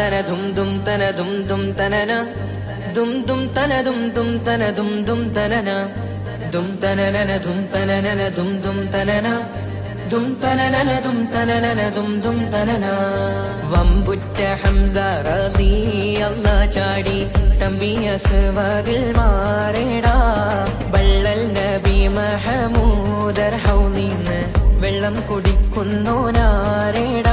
തന ദും ദും തന ദും ദും തനന. ദും ദും തന ദും ദും തന ദും ദും തനന. ദും തനനന ദും തനനന ദും ദും തനന. ദും തനനന ദും തനനന ദും ദും തനന. വമ്പുറ്റ ഹംസ റളിയല്ല ചാടി. തമ്പിയ സുവതിൽ മാറേടാ. ബള്ളൽ നബി മഹമൂദർ ഹൗലിന്ന് വെള്ളം കുടിക്കുന്നോനാരേടാ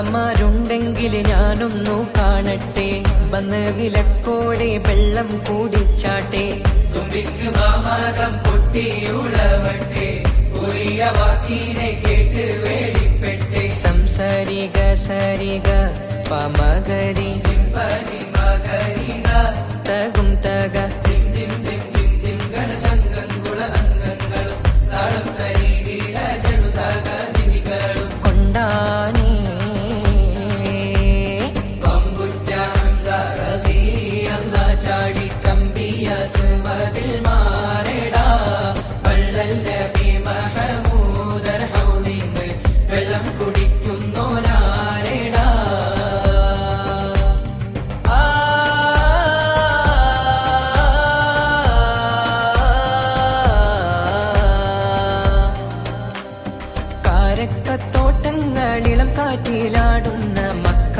വമ്പന്മാരുണ്ടെങ്കിൽ ഞാനൊന്നു കാണട്ടെ. വന്ന് വിലക്കോടെ വെള്ളം കൂടിച്ചാട്ടെ. തുമ്പിക്ക് മാമാകം പൊട്ടിയുളവട്ടെ ഉറിയ വാക്കിനെ കേട്ട് വേളിപ്പെട്ടെ. സംസരിക സരിക പമകരി. തകും തക.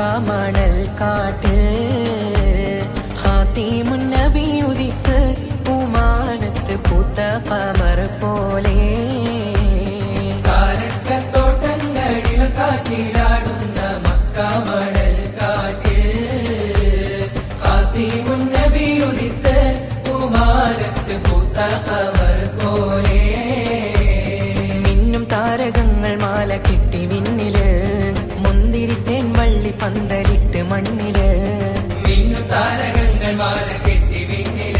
മക്കാമണൽ കാട്ട് ഹാത്തിമുന്നബി ഉദിത്ത് പൂമാനത്ത് പൂത്ത പമർ പോലെ വള്ളി പന്തലിട്ട് മണ്ണിൽ. മിന്നു താരകങ്ങൾ മാല കെട്ടി വിണ്ണിൽ.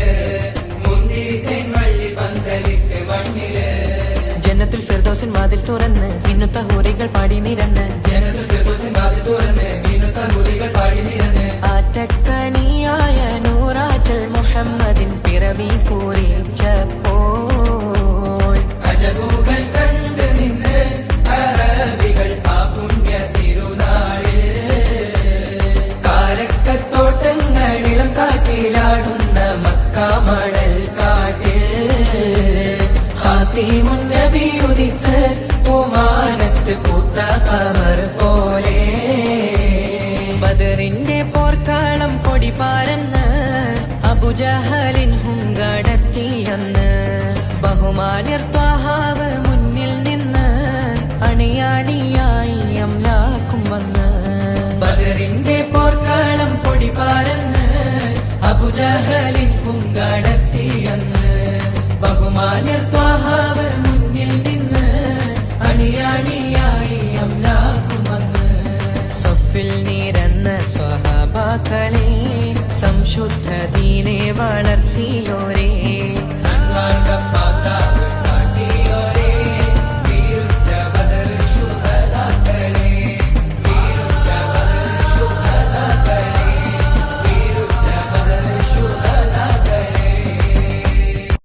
മുന്തിരി വള്ളി പന്തലിട്ട് മണ്ണിൽ. ജനത്തിൽ ഫിർദോസിൻ വാതിൽ തുറന്ന് മിന്നുത്ത ഹൂറികൾ പാടി നിരന്ന്. ജനത്തിൽ ഫിർദോസിൻ വാതിൽ തുറന്ന് ഹാത്തിമുൻ നബി ഉദിത്ത് പൂത്ത കമർ പോലെ. ബദറിന്റെ പോർക്കാളം പൊടി പാരന്ന് അബുജഹലിൻ ഹുങ്കടത്തിയെന്ന് ബഹുമാനിർ ത്വാഹാവ് മുന്നിൽ നിന്ന് അണിയാണിയായി അംലാക്കും വന്ന്. ബദറിന്റെ പോർക്കാളം പൊടി പാരന്ന് അബുജഹലിൻ ഹുങ്കടത്തിയെന്ന് ബഹുമാനിർ ത്വാഹാവ് മുന്നിൽ നിന്ന് അണിയാണിയായി അംലാക്കും വന്ന് സൊഫിൽ നിരന്ന സ്വഹാബാക്കളെ സംശുദ്ധ ദീനെ വളർത്തിയോരേ